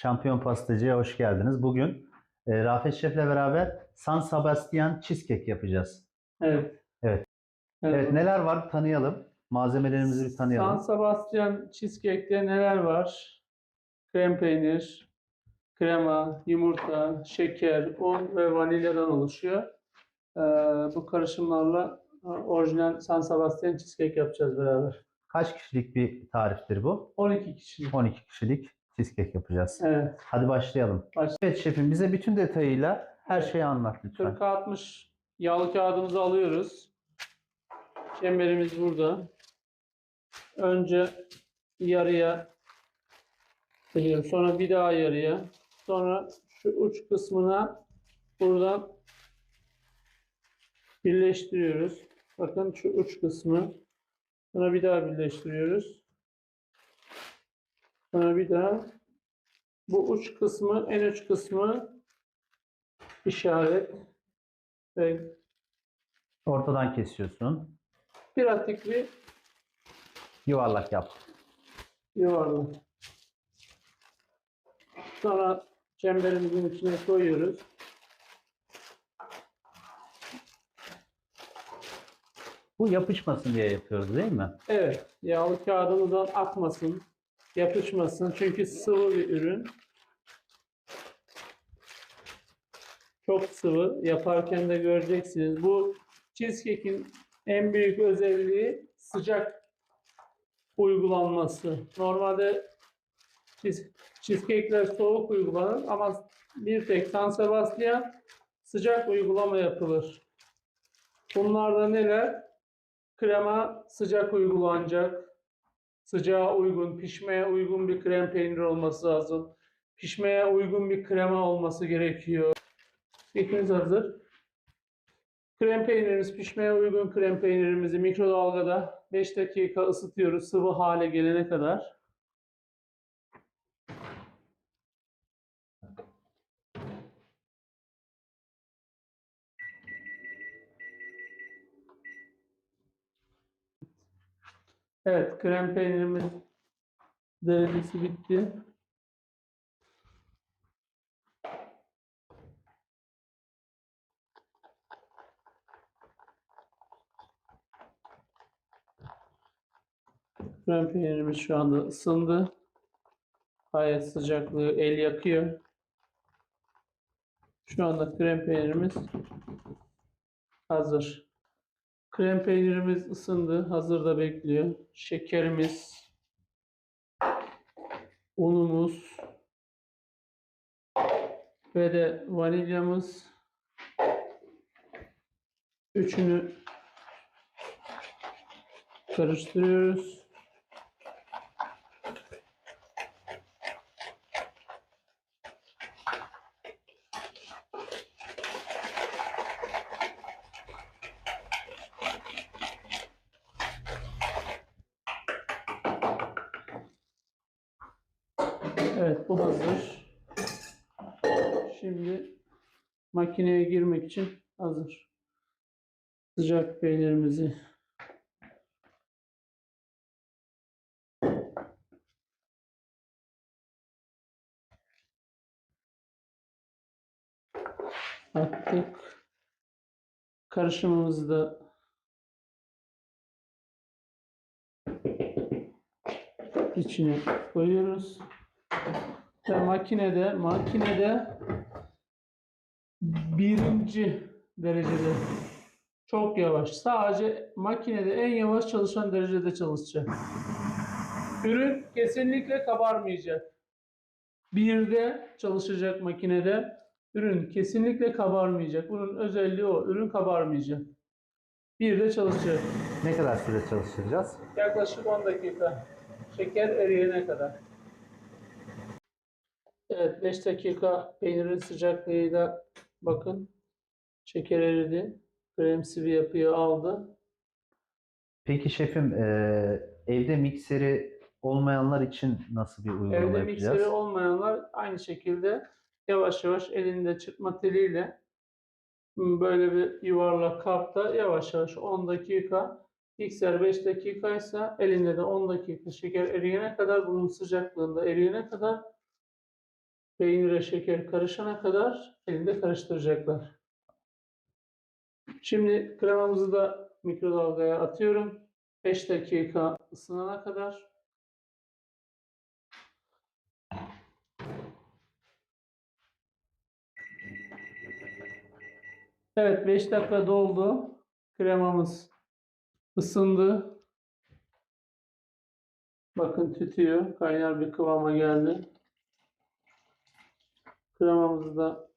Şampiyon Pastacı'ya hoş geldiniz. Bugün e, Rafet Şef'le beraber San Sebastian cheesecake yapacağız. Evet. Evet. Evet, neler var tanıyalım. Malzemelerimizi bir San tanıyalım. Sebastian cheesecake'te neler var? Krem peynir, krema, yumurta, şeker, un ve vanilyadan oluşuyor. Ee, bu karışımlarla e, orijinal San Sebastian cheesecake yapacağız beraber. Kaç kişilik bir tariftir bu? 12 kişilik. 12 kişilik cheesecake yapacağız. Evet. Hadi başlayalım. Baş- Evet şefim bize bütün detayıyla her şeyi anlat lütfen. 40 60 yağlı kağıdımızı alıyoruz. Çemberimiz burada. Önce yarıya bölüyorum. Sonra bir daha yarıya. Sonra şu uç kısmına buradan birleştiriyoruz. Bakın şu uç kısmı. Sonra bir daha birleştiriyoruz. Sonra bir daha. Bu uç kısmı, en uç kısmı işaret ve Ortadan kesiyorsun. pratik bir Yuvarlak yap. yuvarlak. Sonra çemberimizin içine koyuyoruz. Bu yapışmasın diye yapıyoruz değil mi? Evet, yağlı kağıdımızdan akmasın, yapışmasın. Çünkü sıvı bir ürün. Çok sıvı. Yaparken de göreceksiniz. Bu cheesecake'in en büyük özelliği sıcak uygulanması. Normalde cheese- cheesecake'ler soğuk uygulanır ama bir tek San Sebastian sıcak uygulama yapılır. Bunlarda neler? Krema sıcak uygulanacak. Sıcağa uygun, pişmeye uygun bir krem peynir olması lazım. Pişmeye uygun bir krema olması gerekiyor. Fikriniz hazır. Krem peynirimiz pişmeye uygun krem peynirimizi mikrodalgada 5 dakika ısıtıyoruz sıvı hale gelene kadar. Evet, krem peynirimiz derecesi bitti. Krem peynirimiz şu anda ısındı. Gayet sıcaklığı el yakıyor. Şu anda krem peynirimiz hazır. Krem peynirimiz ısındı. Hazırda bekliyor. Şekerimiz, unumuz ve de vanilyamız. Üçünü karıştırıyoruz. Evet bu hazır. Şimdi makineye girmek için hazır. Sıcak peynirimizi attık. Karışımımızı da içine koyuyoruz. Ve makinede makinede birinci derecede çok yavaş. Sadece makinede en yavaş çalışan derecede çalışacak. Ürün kesinlikle kabarmayacak. Birde çalışacak makinede. Ürün kesinlikle kabarmayacak. Bunun özelliği o. Ürün kabarmayacak. Birde çalışacak. Ne kadar süre çalıştıracağız? Yaklaşık 10 dakika. Şeker eriyene kadar. Evet 5 dakika peynirin sıcaklığıyla bakın. Şeker eridi. Krem sıvı yapıyı aldı. Peki şefim e, evde mikseri olmayanlar için nasıl bir uygulama Evde yapacağız? mikseri olmayanlar aynı şekilde yavaş yavaş elinde çırpma teliyle böyle bir yuvarlak kapta yavaş yavaş 10 dakika mikser 5 dakikaysa elinde de 10 dakika şeker eriyene kadar bunun sıcaklığında eriyene kadar peynire şeker karışana kadar elinde karıştıracaklar. Şimdi kremamızı da mikrodalgaya atıyorum. 5 dakika ısınana kadar. Evet 5 dakika doldu. Kremamız ısındı. Bakın tütüyor. Kaynar bir kıvama geldi. Kremamızı da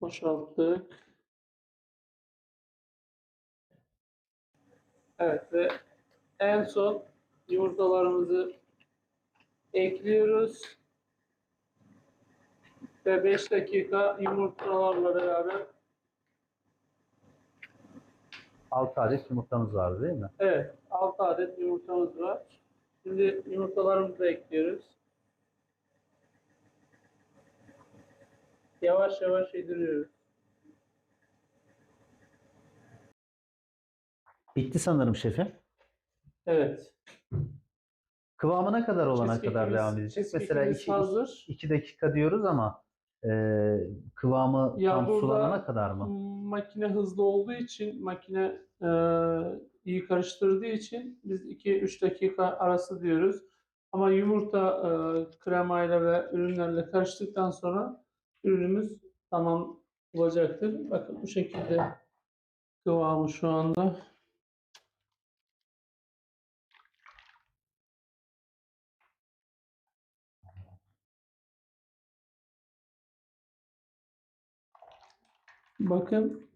boşalttık. Evet ve en son yumurtalarımızı ekliyoruz. Ve 5 dakika yumurtalarla beraber 6 adet yumurtamız var değil mi? Evet, 6 adet yumurtamız var. Şimdi yumurtalarımızı da ekliyoruz. Yavaş yavaş yediriyoruz. Bitti sanırım şefim. Evet. Kıvamına kadar olana kadar devam edecek. Mesela cheesecake'imiz 2 hazır. 2 dakika diyoruz ama e, kıvamı Ya tam sulanana kadar mı? Makine hızlı olduğu için, makine e, iyi karıştırdığı için biz 2-3 dakika arası diyoruz. Ama yumurta e, kremayla ve ürünlerle karıştıktan sonra ürünümüz tamam olacaktır. Bakın bu şekilde kıvamı şu anda. Bakın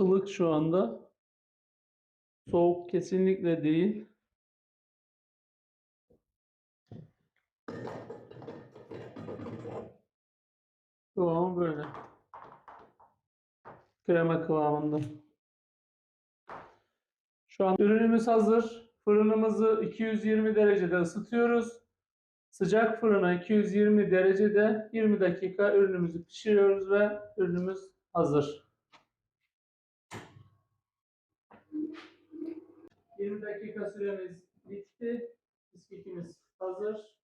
ılık şu anda. Soğuk kesinlikle değil. Kıvamı böyle. Krema kıvamında. Şu an ürünümüz hazır. Fırınımızı 220 derecede ısıtıyoruz. Sıcak fırına 220 derecede 20 dakika ürünümüzü pişiriyoruz ve ürünümüz hazır. 20 dakika süremiz bitti. Bisküvimiz hazır.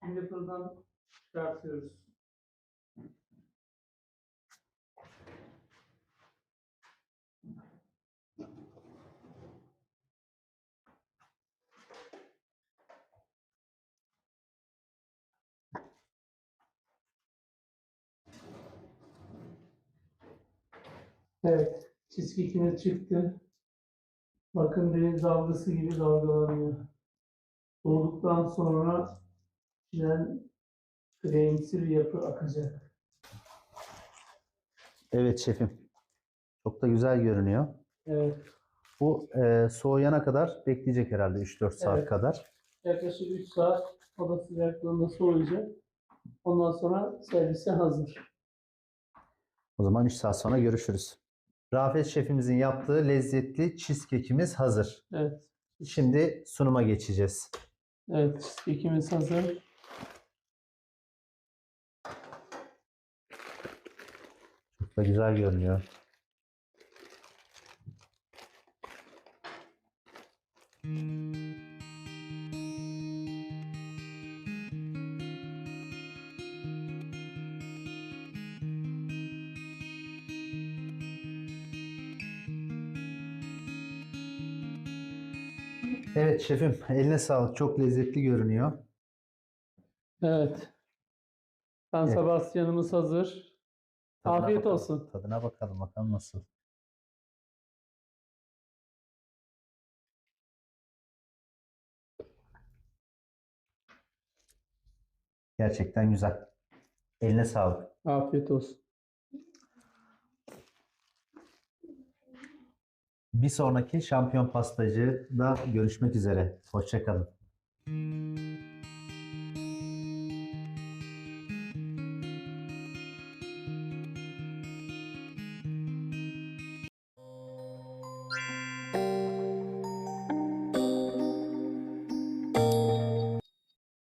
Şimdi fırından çıkartıyoruz. Evet, cheesecake'imiz çıktı. Bakın deniz dalgası gibi dalgalanıyor. Soğuduktan sonra içinden kremsi bir yapı akacak. Evet şefim. Çok da güzel görünüyor. Evet, Bu e, soğuyana kadar bekleyecek herhalde 3-4 saat Evet. kadar. yaklaşık 3 saat oda sıcaklığında soğuyacak. Ondan sonra servise hazır. O zaman 3 saat sonra görüşürüz. Rafet şefimizin yaptığı lezzetli cheesecake'imiz hazır. Evet, Şimdi sunuma geçeceğiz. evet cheesecake'imiz hazır. Çok da güzel görünüyor. Evet şefim, eline sağlık. Çok lezzetli görünüyor. Evet. San Evet. Sebastian'ımız hazır. Tadına Afiyet bakalım. olsun. Tadına bakalım bakalım nasıl. Gerçekten güzel. Eline sağlık. Afiyet olsun. Bir sonraki şampiyon pastacıda görüşmek üzere. Hoşçakalın.